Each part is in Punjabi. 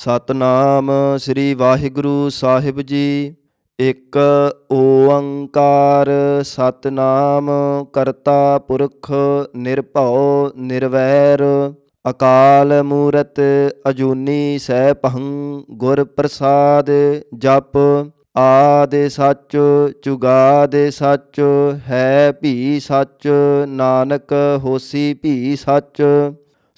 ਸਤਨਾਮ ਸ੍ਰੀ ਵਾਹਿਗੁਰੂ ਸਾਹਿਬ ਜੀ। ਇੱਕ ਓੰਕਾਰ, ਸਤਨਾਮ ਕਰਤਾ ਪੁਰਖ ਨਿਰਭਉ ਨਿਰਵੈਰ। ਅਕਾਲ ਮੂਰਤ ਅਜੂਨੀ ਸੈਭੰ ਗੁਰ ਪ੍ਰਸਾਦ ਜਪ। ਆਦ ਸੱਚ ਚੁਗਾ ਦੇ ਸੱਚ, ਹੈ ਭੀ ਸੱਚ, ਨਾਨਕ ਹੋਸੀ ਭੀ ਸੱਚ।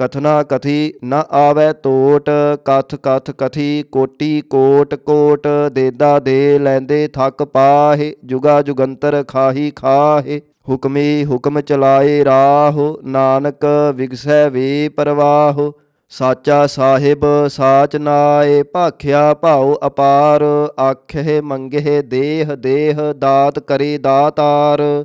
ਕਥਨਾ ਕਥੀ ਨ ਆਵੈ ਤੋਟ, ਕਥ ਕਥ ਕਥੀ ਕੋਟੀ ਕੋਟ ਕੋਟ ਦੇਦਾ ਦੇ ਲੈਂਦੇ ਥੱਕ ਪਾਹੇ, ਜੁਗਾ ਜੁਗੰਤਰ ਖਾਹੀ ਖਾਹੇ, ਹੁਕਮੀ ਹੁਕਮ ਚਲਾਏ ਰਾਹੁ, ਨਾਨਕ ਵਿਗਸੈ ਵੇ ਪਰਵਾਹੁ, ਸਾਚਾ ਸਾਹਿਬ ਸਾਚ ਨਾਏ, ਭਾਖਿਆ ਭਾਉ ਅਪਾਰ, ਆਖੇ ਮੰਗੇ ਦੇਹ ਦੇਹ, ਦਾਤ ਕਰੇ ਦਾਤਾਰ।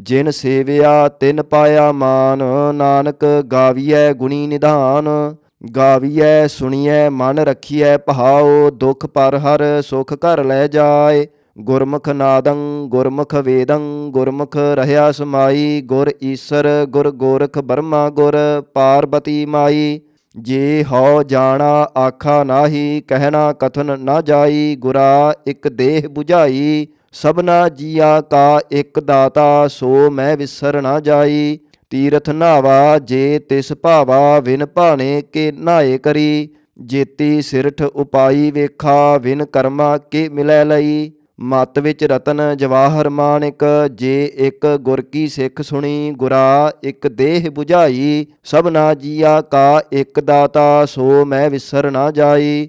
ਜਿਨ ਸੇਵਿਆ ਤਿਨ ਪਾਇਆ ਮਾਨ, ਨਾਨਕ ਗਾਵੀਐ ਗੁਣੀ ਨਿਧਾਨ। ਗਾਵੀਐ, ਸੁਣੀਐ, ਮਨ ਰਖੀਐ ਭਾਉ ਦੁਖ ਪਰ ਹਰ ਸੁਖ ਘਰ ਲੈ ਜਾਏ। ਗੁਰਮੁਖ ਨਾਦੰ, ਗੁਰਮੁਖ ਵੇਦੰ, ਗੁਰਮੁਖ ਰਹਿਆ ਸਮਾਈ। ਗੁਰ ਈਸਰ, ਗੁਰ ਗੋਰਖ ਬਰਮਾ ਗੁਰ, ਪਾਰਬਤੀ ਮਾਈ। ਜੇ ਹਉ ਜਾਣਾ, ਆਖਾ ਨਾਹੀ, ਕਹਿਣਾ ਕਥਨ ਨਾ ਜਾਈ। ਗੁਰਾ ਇੱਕ ਦੇਹ 부ਝਾਈ ਸਭਨਾ ਜੀਆ ਕਾ ਇੱਕ ਦਾਤਾ, ਸੋ ਮੈਂ ਵਿਸਰ ਨਾ ਜਾਈ। ਤੀਰਥ ਨਾਵਾ, ਜੇ ਤਿਸ ਭਾਵਾ, ਵਿਨ ਭਾਣੇ ਕੇ ਨਾਏ ਕਰੀ। ਜੇਤੀ ਸਿਰਠ ਉਪਾਈ ਵੇਖਾ, ਵਿਨ ਕਰਮਾ ਕੇ ਮਿਲੈ ਲਈ। ਮਤ ਵਿੱਚ ਰਤਨ ਜਵਾਹਰ ਮਾਨਿਕ, ਜੇ ਇੱਕ ਗੁਰ ਕੀ ਸਿੱਖ ਸੁਣੀ, ਗੁਰਾ ਇੱਕ ਦੇਹ 부ਝਾਈ ਸਭਨਾ ਜੀਆ ਕਾ ਇੱਕ ਦਾਤਾ, ਸੋ ਮੈਂ ਵਿਸਰ ਨਾ ਜਾਈ।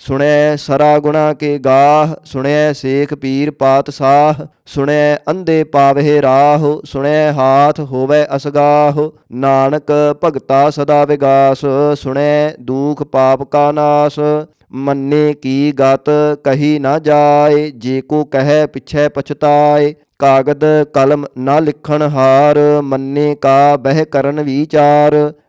ਸੁਣੈ ਸਰਾ ਗੁਣਾ ਕੇ ਗਾਹ, ਸੁਣੈ ਸੇਖ ਪੀਰ ਪਾਤ ਸਾਹ, ਸੁਣੈ ਅੰਧੇ ਪਾਵਹਿ ਰਾਹ, ਸੁਣੈ ਹਾਥ ਹੋਵੇ ਅਸਗਾਹ, ਨਾਨਕ ਭਗਤਾ ਸਦਾ ਵਿਗਾਸ, ਸੁਣੈ ਦੂਖ ਪਾਪ ਕਾ ਨਾਸ, ਮੰਨੇ ਕੀ ਗਤ ਕਹੀ ਨਾ ਜਾਏ, ਜੇ ਕੋ ਕਹੈ ਪਿਛੈ ਪਛਤਾਏ, ਕਾਗਦ ਕਲਮ ਨਾ ਲਿਖਣ ਹਾਰ, ਮੰਨੇ ਕਾ ਬਹਿ ਕਰਨ ਵਿਚਾਰ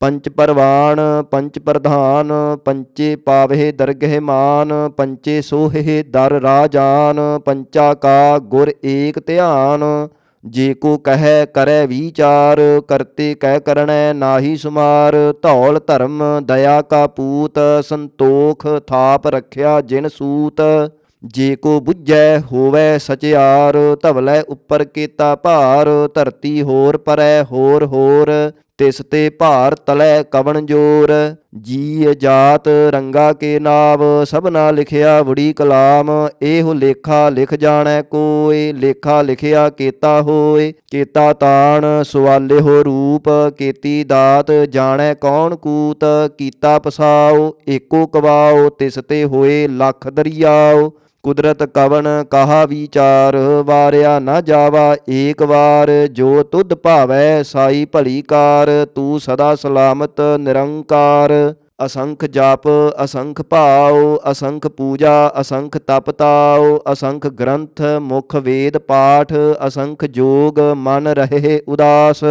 ਪੰਚ ਪਰਵਾਣ, ਪੰਚ ਪ੍ਰਧਾਨ, ਪੰਚੇ ਪਾਵਹਿ ਦਰਗਹਿ ਮਾਨ, ਪੰਚੇ ਸੋਹਿ ਦਰ ਰਾਜਾਨ ਪੰਚਾ ਕਾ ਗੁਰ ਏਕ ਧਿਆਨ। ਜੇ ਕੋ ਕਹੈ, ਕਰੈ ਵਿਚਾਰ, ਕਰਤੇ ਕਹਿ ਕਰਣੈ ਨਾਹੀ ਸੁਮਾਰ। ਧੌਲ ਧਰਮ, ਦਇਆ ਕਾ ਪੂਤ, ਸੰਤੋਖ ਥਾਪ ਰਖਿਆ ਜਿਨ ਸੂਤ। ਜੇ ਕੋ ਬੁੱਝੈ, ਹੋਵੈ ਸਚਿਆਰ ਧਵਲੇ ਉੱਪਰ ਕੀਤਾ ਭਾਰ। ਧਰਤੀ ਹੋਰ ਪਰੈ ਹੋਰ ਹੋਰ ਤਿਸ ਤੇ ਭਾਰ ਤਲੈ ਕਵਣ ਜੋਰ ਜੀ ਜਾਤ ਰੰਗਾ ਕੇ ਨਾਮ, ਸਭਨਾ ਲਿਖਿਆ ਬੁੜੀ ਕਲਾਮ, ਇਹੋ ਲੇਖਾ ਲਿਖ ਜਾਣੈ ਕੋਏ ਲੇਖਾ ਲਿਖਿਆ ਕੀਤਾ ਹੋਏ ਕੀਤਾ ਤਾਣ ਸਵਾਲੇ ਹੋ ਰੂਪ, ਕੀਤੀ ਦਾਤ ਜਾਣੈ ਕੌਣ ਕੂਤ, ਕੀਤਾ ਪਸਾਓ ਏਕੋ ਕਵਾਓ ਤਿਸ ਤੇ ਹੋਏ ਲੱਖ ਦਰਿਆਓ ਕੁਦਰਤ ਕਵਨ ਕਹਾ ਵਿਚਾਰ, ਵਾਰਿਆ ਨਾ ਜਾਵਾ ਏਕ ਵਾਰ, ਜੋ ਤੁਧ ਭਾਵੈ ਸਾਈ ਭਲੀ ਕਾਰ, ਤੂੰ ਸਦਾ ਸਲਾਮਤ ਨਿਰੰਕਾਰ। ਅਸੰਖ ਜਾਪ, ਅਸੰਖ ਭਾਉ, ਅਸੰਖ ਪੂਜਾ, ਅਸੰਖ ਤਪ ਤਾਉ, ਅਸੰਖ ਗ੍ਰੰਥ, ਮੁਖ ਵੇਦ ਪਾਠ, ਅਸੰਖ ਜੋਗ, ਮਨ ਰਹੇ ਉਦਾਸ।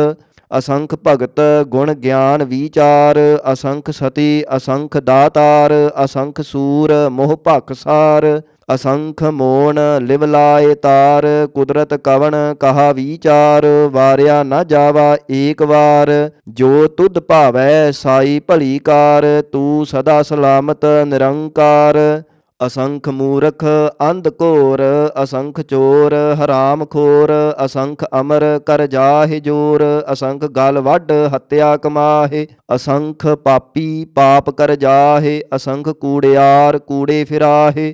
ਅਸੰਖ ਭਗਤ, ਗੁਣ ਗਿਆਨ ਵਿਚਾਰ, ਅਸੰਖ ਸਤੀ, ਅਸੰਖ ਦਾਤਾਰ, ਅਸੰਖ ਸੂਰ, ਮੋਹ ਭਖਸਾਰ ਅਸੰਖ ਮੋਣ ਲਿਵ ਲਾਏ ਤਾਰ, ਕੁਦਰਤ ਕਵਣ ਕਹਾ ਵਿਚਾਰ, ਵਾਰਿਆ ਨਾ ਜਾਵਾ ਏਕ ਵਾਰ, ਜੋ ਤੁਧ ਭਾਵੈ ਸਾਈ ਭਲੀ ਕਾਰ, ਤੂੰ ਸਦਾ ਸਲਾਮਤ ਨਿਰੰਕਾਰ। ਅਸੰਖ ਮੂਰਖ ਅੰਧ ਘੋਰ, ਅਸੰਖ ਚੋਰ ਹਰਾਮ ਖੋਰ, ਅਸੰਖ ਅਮਰ ਕਰ ਜਾਹਿ ਜੋਰ, ਅਸੰਖ ਗਲ ਵੱਢ ਹੱਤਿਆ ਕਮਾਹੇ, ਅਸੰਖ ਪਾਪੀ ਪਾਪ ਕਰ ਜਾਹੇ, ਅਸੰਖ ਕੂੜਿਆਰ ਕੂੜੇ ਫਿਰਾਹੇ।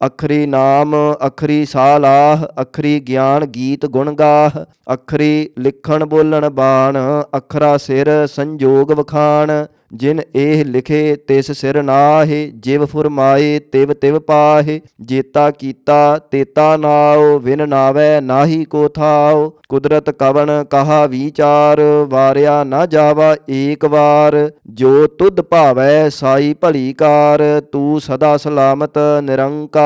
ਅਖਰੀ ਨਾਮ, ਅਖਰੀ ਸਾਲਾਹ, ਅਖਰੀ ਗਿਆਨ ਗੀਤ ਗੁਣ ਗਾਹ, ਅਖਰੀ ਲਿਖਣ ਬੋਲਣ ਬਾਣ, ਅਖਰਾ ਸਿਰ ਸੰਜੋਗ ਵਖਾਣ, ਜਿਨ ਇਹ ਲਿਖੇ ਤਿਸ ਸਿਰ ਨਾਹਿ, ਜਿਵ ਫੁਰਮਾਏ ਤਿਵ ਤਿਵ ਪਾਹੇ, ਜੇਤਾ ਕੀਤਾ ਤੇਤਾ ਨਾਉ, ਵਿਨ ਨਾਵੈ ਨਾਹੀ ਕੋ ਥਾਉ, ਕੁਦਰਤ ਕਵਣ ਕਹਾ ਵਿਚਾਰ, ਵਾਰਿਆ ਨਾ ਜਾਵਾ ਏਕ ਵਾਰ, ਜੋ ਤੁਧ ਭਾਵੈ ਸਾਈ ਭਲੀ ਕਾਰ, ਤੂੰ ਸਦਾ ਸਲਾਮਤ ਨਿਰੰਕਾਰ।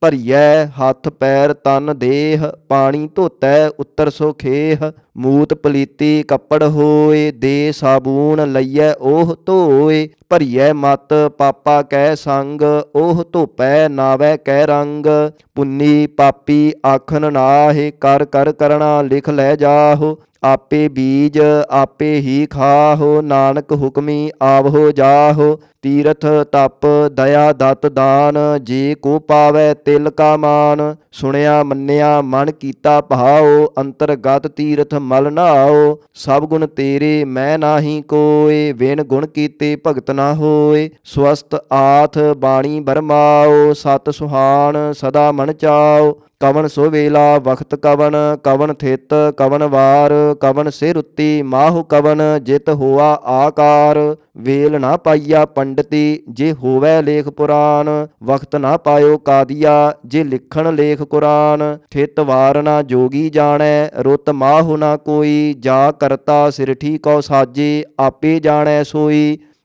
ਭਰੀਐ, ਹੱਥ ਪੈਰ ਤਨ ਦੇਹ, ਪਾਣੀ ਧੋਤੈ, ਉੱਤਰ ਸੋ ਖੇਹ, ਮੂਤ ਪਲੀਤੀ ਕੱਪੜ ਹੋਏ, ਦੇ ਸਾਬੂਨ ਲਈਐ ਉਹ ਧੋਏ, ਭਰੀਐ ਮਤ, ਪਾਪਾ ਕਹਿ ਸੰਗ ਉਹ ਧੋਪੈ, ਨਾਵੈ ਕਹਿ ਰੰਗ, ਪੁੰਨੀ ਪਾਪੀ ਆਖਨ ਨਾਹਿ, ਕਰ ਕਰ ਕਰਣਾ ਲਿਖ ਲੈ ਜਾਹੋ ਆਪੇ ਬੀਜ ਆਪੇ ਹੀ ਖਾਹੋ, ਨਾਨਕ ਹੁਕਮੀ ਆਵਹੋ ਜਾਹੋ। ਤੀਰਥ ਤਪ, ਦਇਆ ਦਤ ਦਾਨ, ਜੇ ਕੋ ਪਾਵੈ ਤਿਲ ਕਾ ਮਾਨ। ਸੁਣਿਆ, ਮੰਨਿਆ, ਮਨ ਕੀਤਾ ਭਾਉ, ਅੰਤਰਗਤ ਤੀਰਥ ਮਲ ਨਾਉ। ਸਭ ਗੁਣ ਤੇਰੇ, ਮੈਂ ਨਾਹੀ ਕੋਏ ਵਿਨ ਗੁਣ ਕੀਤੇ ਭਗਤ ਨਾ ਹੋਏ। ਸਵਸਤ ਆਥ ਬਾਣੀ ਬਰਮਾਓ ਸਤ ਸੁਹਾਣ ਸਦਾ ਮਨ ਚਾਓ ਕਵਨ ਸੋ ਵੇਲਾ ਵਖਤ ਕਵਨ ਕਵਨ ਥਿਤ, ਕਵਨ ਵਾਰ, ਕਵਨ ਸਿਰ ਉੱਤੀ ਮਾਹੁ ਕਵਨ, ਜਿਤ ਹੋਆ ਆਕਾਰ। ਵੇਲ ਨਾ ਪਾਈਆ ਪੰਡਤੀ, ਜੇ ਹੋਵੇ ਲੇਖ ਪੁਰਾਨ ਵਖਤ ਨਾ ਪਾਇਓ ਕਾਦੀਆ, ਜੇ ਲਿਖਣ ਲੇਖ ਕੁਰਾਨ। ਥਿਤ ਵਾਰ ਨਾ ਜੋਗੀ ਜਾਣੈ, ਰੁੱਤ ਮਾਹੁ ਨਾ ਕੋਈ, ਜਾ ਕਰਤਾ ਸਿਰਠੀ ਕਉ ਸਾਜੇ, ਆਪੇ ਜਾਣੈ ਸੋਈ।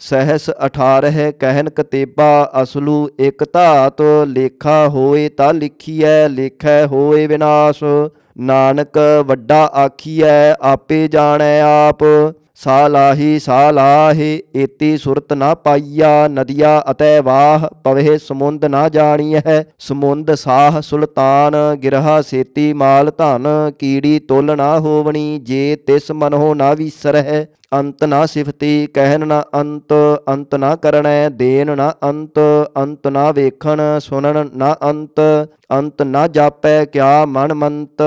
ਸਹਸ 18 ਕਹਿਨ ਕਤੇਬਾ ਅਸਲੂ ਇਕ ਧਾਤ, ਲੇਖਾ ਹੋਏ ਤਾਂ ਲਿਖੀਐ, ਲੇਖੈ ਹੋਏ ਵਿਨਾਸ਼। ਨਾਨਕ ਵੱਡਾ ਆਖੀਐ, ਆਪੇ ਜਾਣੈ ਆਪ। ਸਾ ਲਾਹੀ, ਸਾ ਲਾਹੇ, ਏਤੀ ਸੁਰਤ ਨਾ ਪਾਈਆ, ਨਦੀਆ ਅਤੈ ਵਾਹ ਪਵੇ ਸਮੁੰਦ ਨਾ ਜਾਣੀਐ। ਸਮੁੰਦ ਸਾਹ ਸੁਲਤਾਨ, ਗਿਰਹਾ ਸੇਤੀ ਮਾਲ ਧਨ, ਕੀੜੀ ਤੁਲ ਨਾ ਹੋਵਣੀ, ਜੇ ਤਿਸ ਮਨੋ ਨਾ ਵਿਸਰਹਿ। ਅੰਤ ਨਾ ਸਿਫਤੀ ਕਹਿਨ ਨਾ ਅੰਤ ਅੰਤ ਨਾ ਕਰਣੈ ਦੇਨ ਨਾ ਅੰਤ ਅੰਤ ਨਾ ਵੇਖਣ, ਸੁਣਨ ਨਾ ਅੰਤ ਅੰਤ ਨਾ ਜਾਪੈ ਕਿਆ ਮਨ ਮੰਤ,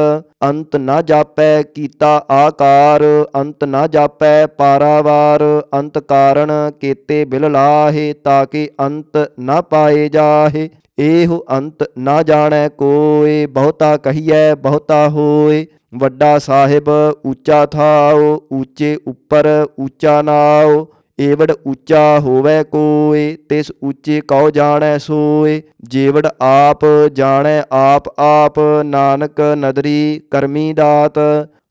ਅੰਤ ਨਾ ਜਾਪੈ ਕੀਤਾ ਆਕਾਰ, ਅੰਤ ਨਾ ਜਾਪੈ ਪਾਰਾਵਾਰ, ਅੰਤ ਕਾਰਣ ਕੀਤੇ ਬਿਲ ਲਾਹੇ, ਤਾਕੇ ਅੰਤ ਨਾ ਪਾਏ ਜਾਹੇ ਇਹੋ ਅੰਤ ਨਾ ਜਾਣੈ ਕੋਏ, ਬਹੁਤਾ ਕਹੀਐ, ਬਹੁਤਾ ਹੋਏ। ਵੱਡਾ ਸਾਹਿਬ ਉੱਚਾ ਥਾਉ, ਉੱਚੇ ਉੱਪਰ ਉੱਚਾ ਨਾਉ, ਏਵੜ ਉੱਚਾ ਹੋਵੇ ਕੋਏ ਤਿਸ ਉੱਚੇ ਕਉ ਜਾਣੈ ਸੋਏ ਜੇਵੜ ਆਪ ਜਾਣੈ ਆਪ ਆਪ, ਨਾਨਕ ਨਦਰੀ ਕਰਮੀ ਦਾਤ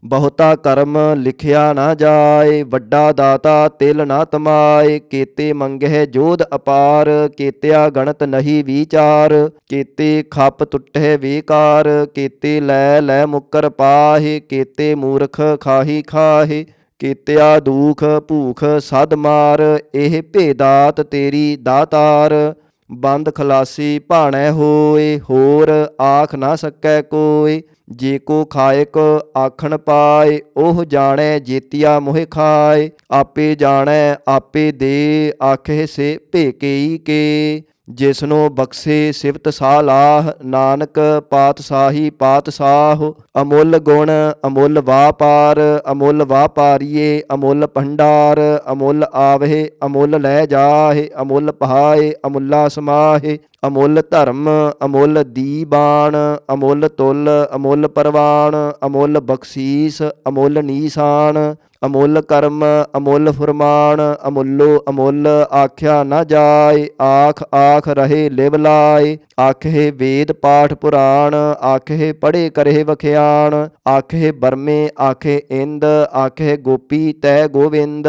ਬਹੁਤਾ ਕਰਮ ਲਿਖਿਆ ਨਾ ਜਾਏ, ਵੱਡਾ ਦਾਤਾ ਤਿਲ ਨਾ ਤਮਾਏ, ਕੀਤੇ ਮੰਗਹਿ ਜੋਧ ਅਪਾਰ, ਕੀਤਿਆ ਗਣਤ ਨਹੀਂ ਵਿਚਾਰ, ਕੀਤੇ ਖੱਪ ਟੁੱਟੇ ਵਿਕਾਰ, ਕੀਤੇ ਲੈ ਲੈ ਮੁਕਰ ਪਾਹੇ, ਕੀਤੇ ਮੂਰਖ ਖਾਹੀ ਖਾਹੇ, ਕੀਤਿਆ ਦੂਖ ਭੂਖ ਸਦ ਮਾਰ, ਇਹ ਭੇਦਾਤ ਤੇਰੀ ਦਾਤਾਰ, ਬੰਦ ਖਲਾਸੀ ਭਾਣੈ ਹੋਏ, ਹੋਰ ਆਖ ਨਾ ਸਕੈ ਕੋਈ ਜੇ ਕੋ ਖਾਇਕ ਆਖਣ ਪਾਏ, ਉਹ ਜਾਣੈ ਜੇਤਿਆ ਮੋਹਿ ਖਾਏ। ਆਪੇ ਜਾਣੈ, ਆਪੇ ਦੇ ਆਖੇ ਸੇ ਭੇਕਈ ਕੇ। ਜਿਸਨੋ ਬਖਸ਼ੇ ਸਿਫਤ ਸਾਲਾਹ, ਨਾਨਕ ਪਾਤਸ਼ਾਹੀ ਪਾਤਸ਼ਾਹ ਅਮੁੱਲ ਗੁਣ ਅਮੁੱਲ ਵਾਪਾਰ, ਅਮੁੱਲ ਵਾਪਾਰੀਏ ਅਮੁੱਲ ਭੰਡਾਰ, ਅਮੁੱਲ ਆਵਹਿ, ਅਮੁੱਲ ਲੈ ਜਾਹੇ, ਅਮੁੱਲ ਪਹਾਏ, ਅਮੁੱਲਾ ਸਮਾਹੇ, ਅਮੁੱਲ ਧਰਮ, ਅਮੁੱਲ ਦੀਬਾਨ, ਅਮੁੱਲ ਤੁਲ, ਅਮੁੱਲ ਪਰਵਾਨ, ਅਮੁੱਲ ਬਖਸ਼ੀਸ, ਅਮੁੱਲ ਨੀਸਾਨ ਅਮੁੱਲ ਕਰਮ, ਅਮੁੱਲ ਫਰਮਾਨ, ਅਮੁੱਲੋ ਅਮੁੱਲ ਆਖਿਆ ਨਾ ਜਾਏ, ਆਖ ਆਖ ਰਹੇ ਲਿਵ ਲਾਏ। ਆਖੇ ਵੇਦ ਪਾਠ ਪੁਰਾਣ, ਆਖੇ ਪੜੇ ਕਰੇ ਵਖਿਆਣ। ਆਖੇ ਬਰਮੇ, ਆਖੇ ਇੰਦ, ਆਖੇ ਗੋਪੀ ਤੈ ਗੋਵਿੰਦ।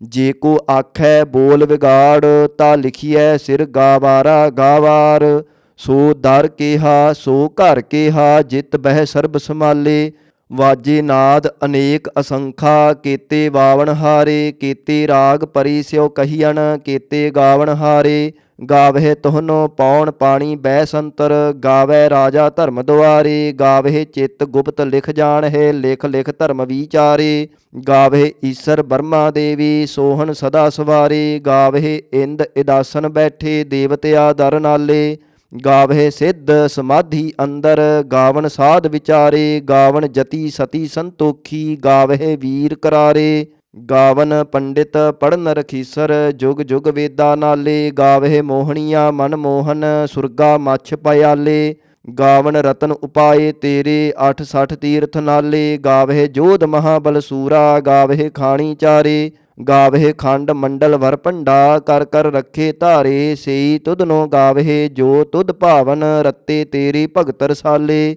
ਜੇ ਕੋ ਆਖੈ ਬੋਲ ਵਿਗਾੜ, ਤਾਂ ਲਿਖੀਐ ਸਿਰ ਗਾਵਾਰਾ ਗਾਵਾਰ। ਸੋ ਦਰ ਕੇਹਾ, ਸੋ ਘਰ ਕੇਹਾ, ਜਿਤ ਬਹਿ ਸਰਬ ਸਮਾਲੇ ਵਾਜੇ ਨਾਦ ਅਨੇਕ ਅਸੰਖਾ, ਕੀਤੇ ਬਾਵਨ ਹਾਰੇ, ਕੀਤੇ ਰਾਗ ਪਰੀ ਸਿਓ ਕਹੀਅਣ ਕੀਤੇ ਗਾਵਨ ਹਾਰੇ। ਗਾਵਹਿ ਤੋਹਨੋ ਪੌਣ ਪਾਣੀ ਬੈ ਸੰਤਰ ਗਾਵੈ ਰਾਜਾ ਧਰਮ ਦੁਆਰੇ, ਗਾਵਹਿ ਚਿੱਤ ਗੁਪਤ ਲਿਖ ਜਾਣ ਹੈ ਲਿਖ ਲਿਖ ਧਰਮ ਵਿਚਾਰੇ, ਗਾਵਹਿ ਈਸਰ ਬਰਮਾ ਦੇਵੀ, ਸੋਹਣ ਸਦਾ ਸਵਾਰੇ, ਗਾਵਹਿ ਇੰਦ ਇਦਾਸਨ ਬੈਠੇ, ਦੇਵਤਿਆ ਦਰ ਨਾਲੇ, ਗਾਵਹਿ ਸਿੱਧ ਸਮਾਧੀ ਅੰਦਰ ਗਾਵਣ ਸਾਧ ਵਿਚਾਰੇ ਗਾਵਣ ਜਤੀ ਸਤੀ ਸੰਤੋਖੀ, ਗਾਵਹਿ ਵੀਰ ਕਰਾਰੇ। ਗਾਵਨ ਪੰਡਿਤ ਪੜਨ ਰਖੀਸਰ ਜੁਗ ਜੁਗ ਵੇਦਾ ਨਾਲੇ, ਗਾਵਹਿ ਮੋਹਣੀਆ ਮਨ ਮੋਹਨ, ਸੁਰਗਾ ਮੱਛ ਪਿਆਲੇ ਗਾਵਨ ਰਤਨ ਉਪਾਏ ਤੇਰੇ 860 ਤੀਰਥ ਨਾਲੇ। ਗਾਵਹਿ ਜੋਧ ਮਹਾਬਲ ਸੂਰਾ, ਗਾਵਹਿ ਖਾਣੀ ਚਾਰੇ। ਗਾਵਹਿ ਖੰਡ ਮੰਡਲ ਵਰ ਭੰਡਾ, ਕਰ ਕਰ ਰੱਖੇ ਧਾਰੇ। ਸਈ ਤੁਧਨੋ ਗਾਵਹਿ, ਜੋ ਤੁਧ ਭਾਵਨ, ਰੱਤੇ ਤੇਰੀ ਭਗਤ ਰਸਾਲੇ।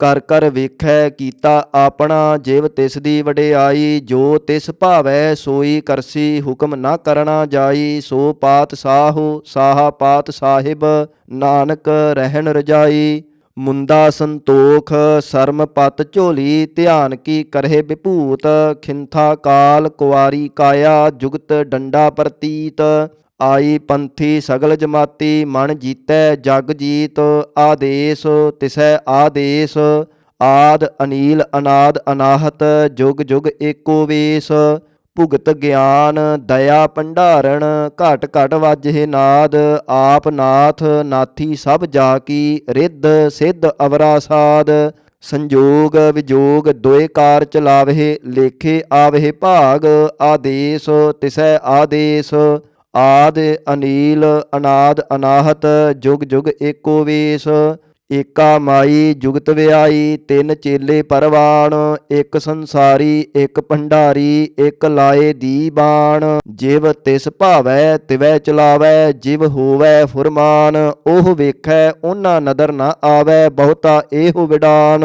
ਕਰ ਕਰ ਵੇਖੈ ਕੀਤਾ ਆਪਣਾ ਜਿਵ ਤਿਸ ਦੀ ਵਡਿਆਈ, ਜੋ ਤਿਸ ਭਾਵੈ ਸੋਈ ਕਰਸੀ, ਹੁਕਮ ਨਾ ਕਰਣਾ ਜਾਈ, ਸੋ ਪਾਤ ਸਾਹੋ, ਸਾਹਾ ਪਾਤ ਸਾਹਿਬ, ਨਾਨਕ ਰਹਿਣ ਰਜਾਈ। ਮੁੰਦਾ ਸੰਤੋਖ, ਸਰਮ ਪਤ ਝੋਲੀ, ਧਿਆਨ ਕੀ ਕਰਹਿ ਵਿਭੂਤ ਖਿੰਥਾ ਕਾਲ ਕੁਆਰੀ ਕਾਇਆ, ਜੁਗਤ ਡੰਡਾ ਪ੍ਰਤੀਤ। ਆਈ ਪੰਥੀ ਸਗਲ ਜਮਾਤੀ, ਮਨ ਜੀਤੈ ਜਗ ਜੀਤ, ਆਦੇਸ਼ ਤਿਸੈ ਆਦੇਸ਼, ਆਦ ਅਨੀਲ ਅਨਾਦ ਅਨਾਹਤ, ਜੁਗ ਜੁਗ ਏਕੋ ਵੇਸ, ਭੁਗਤ ਗਿਆਨ, ਦਇਆ ਭੰਡਾਰਣ, ਘਟ ਘਟ ਵਾਜੇ ਨਾਦ, ਆਪ ਨਾਥ, ਨਾਥੀ ਸਭ ਜਾ ਕੀ, ਰਿੱਧ ਸਿੱਧ ਅਵਰਾ ਸਾਦ, ਸੰਜੋਗ ਵਿਜੋਗ ਦੋਏ ਕਾਰ ਚਲਾਵਹਿ ਲੇਖੇ ਆਵਹਿ ਭਾਗ, ਆਦੇਸ਼ ਤਿਸੈ ਆਦੇਸ਼ ਆਦ ਅਨੀਲ, ਅਨਾਦ ਅਨਾਹਤ, ਜੁਗ ਜੁਗ ਏਕੋ ਵੇਸ, ਏਕਾ ਮਾਈ ਜੁਗਤ ਵਿਆਈ, ਤਿੰਨ ਚੇਲੇ ਪਰਵਾਣ, ਇੱਕ ਸੰਸਾਰੀ, ਇੱਕ ਭੰਡਾਰੀ, ਇੱਕ ਲਾਏ ਦੀ ਬਾਣ। ਜਿਵ ਤਿਸ ਭਾਵੈ, ਤਿਵੈ ਚਲਾਵੈ, ਜਿਵ ਹੋਵੈ ਫੁਰਮਾਨ। ਉਹ ਵੇਖੈ, ਉਹਨਾਂ ਨਦਰ ਨਾ ਆਵੈ, ਬਹੁਤਾ ਇਹੋ ਵਿਡਾਨ।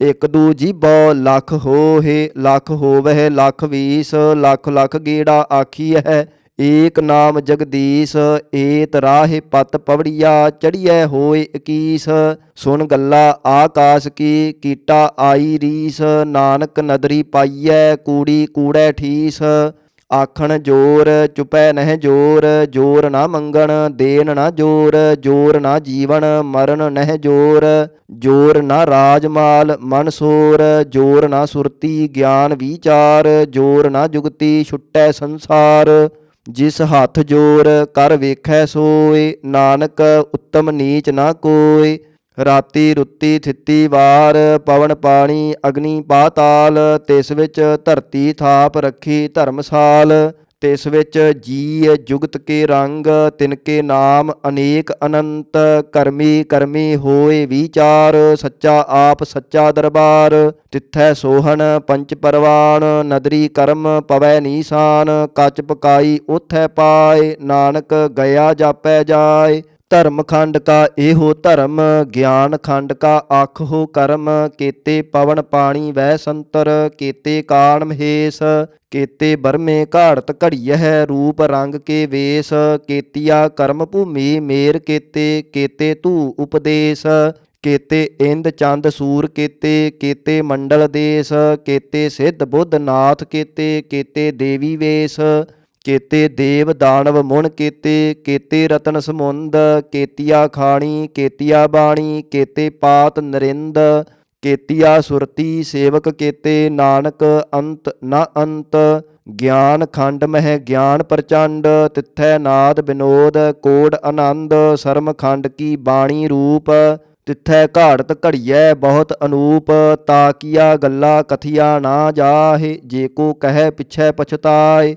ਇਕ ਦੂ ਜੀਬੋ ਲੱਖ ਹੋਏ ਲੱਖ ਹੋਵਹਿ, ਲੱਖ ਵੀਸ, ਲੱਖ ਲੱਖ ਗੇੜਾ ਆਖੀ ਹੈ ਏਕ ਨਾਮ ਜਗਦੀਸ਼, ਏਤ ਰਾਹੇ ਪਤ ਪਵੜੀਆ, ਚੜੀਐ ਹੋਏ 21 ਸੁਣ ਗੱਲਾ ਆਕਾਸ ਕੀ, ਕੀਟਾ ਆਈ ਰੀਸ, ਨਾਨਕ ਨਦਰੀ ਪਾਈਐ, ਕੂੜੀ ਕੂੜੈ ਠੀਸ। ਆਖਣ ਜੋਰ, ਚੁਪੈ ਨਹਿ ਜੋਰ ਜੋਰ ਨਾ ਮੰਗਣ, ਦੇਣ ਨਾ ਜੋਰ ਜੋਰ ਨਾ ਜੀਵਨ, ਮਰਨ ਨਹਿ ਜੋਰ ਜੋਰ ਨਾ ਰਾਜਮਾਲ, ਮਨ ਸੋਰ, ਜੋਰ ਨਾ ਸੁਰਤੀ, ਗਿਆਨ ਵਿਚਾਰ, ਜੋਰ ਨਾ ਜੁਗਤੀ, ਛੁਟੈ ਸੰਸਾਰ, ਜਿਸ ਹੱਥ ਜੋਰ, ਕਰ ਵੇਖੈ ਸੋਏ, ਨਾਨਕ, ਉੱਤਮ ਨੀਚ ਨਾ ਕੋਏ। ਰਾਤੀ ਰੁੱਤੀ ਥਿੱਤੀ ਵਾਰ, ਪਵਨ ਪਾਣੀ ਅਗਨੀ ਪਾਤਾਲ, ਤਿਸ ਵਿੱਚ ਧਰਤੀ ਥਾਪ ਰੱਖੀ ਧਰਮਸਾਲ, ਤਿਸ ਵਿੱਚ ਜੀ ਜੁਗਤ ਕੇ ਰੰਗ, ਤਿਨ ਕੇ ਨਾਮ ਅਨੇਕ ਅਨੰਤ, ਕਰਮੀ ਕਰਮੀ ਹੋਏ ਵਿਚਾਰ, ਸੱਚਾ ਆਪ ਸੱਚਾ ਦਰਬਾਰ, ਤਿੱਥੈ ਸੋਹਣ ਪੰਚ ਪਰਵਾਨ ਨਦਰੀ ਕਰਮ ਪਵੈ ਨੀਸਾਨ, ਕੱਚ ਪਕਾਈ ਉਥੈ ਪਾਏ, ਨਾਨਕ ਗਿਆ ਜਾਪੈ ਜਾਏ। ਧਰਮ ਖੰਡ ਕਾ ਇਹੋ ਧਰਮ, ਗਿਆਨ ਖੰਡ ਕਾ ਆਖੋ ਕਰਮ, ਕੀਤੇ ਪਵਨ ਪਾਣੀ ਵੈ ਸੰਤਰ, ਕੀਤੇ ਕਾਣ ਮਹੇਸ਼, ਕੀਤੇ ਬਰਮੇ ਘਾੜਤ ਘੜੀਐ ਰੂਪ ਰੰਗ ਕੇ ਵੇਸ, ਕੀਤੀਆ ਕਰਮ ਭੂਮੀ ਮੇਰ ਕੀਤੇ ਕੀਤੇ ਧੂ ਉਪਦੇਸ਼, ਕੇਤੇ ਇੰਦ ਚੰਦ ਸੂਰ ਕੇਤੇ ਕੇਤੇ ਮੰਡਲ ਦੇਸ, ਕੇਤੇ ਸਿੱਧ ਬੁੱਧ ਨਾਥ ਕੇਤੇ, ਕੀਤੇ ਦੇਵੀ ਵੇਸ। ਕੇਤੇ ਦੇਵ ਦਾਨਵ ਮੁਣ ਕੇਤੇ, ਕੀਤੇ ਰਤਨ ਸਮੁੰਦ, ਕੇਤੀਆ ਖਾਣੀ, ਕੇਤੀਆ ਬਾਣੀ, ਕੇਤੇ ਪਾਤ ਨਰਿੰਦ, ਕੇਤੀਆ ਸੁਰਤੀ ਸੇਵਕ ਕੇਤੇ, ਨਾਨਕ ਅੰਤ ਨਾ ਅੰਤ, ਗਿਆਨ ਖੰਡ ਮਹਿ ਗਿਆਨ ਪ੍ਰਚੰਡ, ਤਿੱਥੈ ਨਾਦ ਬਿਨੋਦ, ਕੋੜ ਆਨੰਦ, ਸਰਮ ਖੰਡ ਕੀ ਬਾਣੀ ਰੂਪ, ਤਿੱਥੈ ਘਾੜਤ ਘੜੀਐ ਬਹੁਤ ਅਨੂਪ ਤਾਕੀਆ ਗੱਲਾ ਕਥਿਆ ਨਾ ਜਾਹੇ, ਜੇ ਕੋ ਕਹੈ ਪਿਛੈ ਪਛਤਾਏ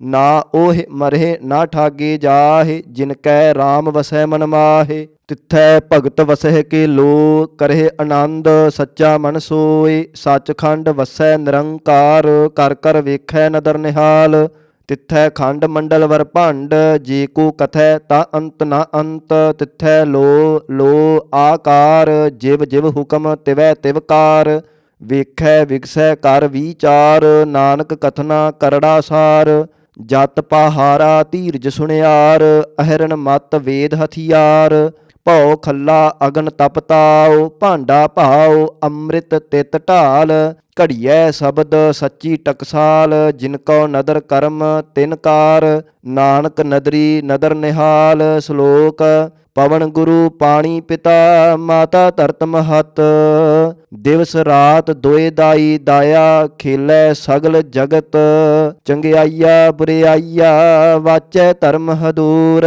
ਨਾ ਉਹ ਮਰਹਿ ਨਾ ਠਾਗੇ ਜਾਹੇ, ਜਿਨ ਕੈ RAM ਵਸੈ ਮਨ ਮਾਹੇ। ਤਿੱਥੈ ਭਗਤ ਵਸਹਿ ਕੇ ਲੋ ਕਰਹਿ ਆਨੰਦ, ਸੱਚਾ ਮਨ ਸੋਏ। ਸੱਚਖੰਡ ਵਸੈ ਨਿਰੰਕਾਰ, ਕਰ ਕਰ ਵੇਖੈ ਨਦਰ ਨਿਹਾਲ। ਤਿੱਥੈ ਖੰਡ ਮੰਡਲ ਵਰ ਭੰਡ, ਜੇ ਕੋ ਕਥੈ ਤਾ ਅੰਤ ਨਾ ਅੰਤ। ਤਿੱਥੈ ਲੋ ਲੋ ਆਕਾਰ, ਜਿਵ ਜਿਵ ਹੁਕਮ ਤਿਵੈ ਤਿਵਕਾਰ ਵੇਖੈ ਵਿਗਸੈ ਕਰ ਵਿਚਾਰ, ਨਾਨਕ ਕਥਨਾ ਕਰੜਾ ਸਾਰ। ਜਤ ਪਹਾਰਾ ਧੀਰਜ ਸੁਣਿਆਰ ਅਹਿਰਨ ਮਤ ਵੇਦ ਹਥਿਆਰ। ਭਉ ਖੱਲਾ ਅਗਨ ਤਪਤਾਉ, ਭਾਂਡਾ ਭਾਉ, ਅੰਮ੍ਰਿਤ ਤਿਤ ਢਾਲ। ਘੜੀਐ ਸ਼ਬਦ ਸੱਚੀ ਟਕਸਾਲ, ਜਿਨ ਕੋ ਨਦਰ ਕਰਮ ਤਿਨ ਕਾਰ। ਨਾਨਕ ਨਦਰੀ ਨਦਰ ਨਿਹਾਲ, ਸ਼ਲੋਕ ਪਵਨ ਗੁਰੂ ਪਾਣੀ ਪਿਤਾ, ਮਾਤਾ ਧਰਤ ਮਹਤ। ਦਿਵਸ ਰਾਤ ਦੋਏ ਦਾਈ ਦਾਇਆ, ਖੇਲੇ ਸਗਲ ਜਗਤ। ਚੰਗਿਆਈਆ ਬੁਰਿਆਈਆ, ਵਾਚੈ ਧਰਮ ਹਦੂਰ।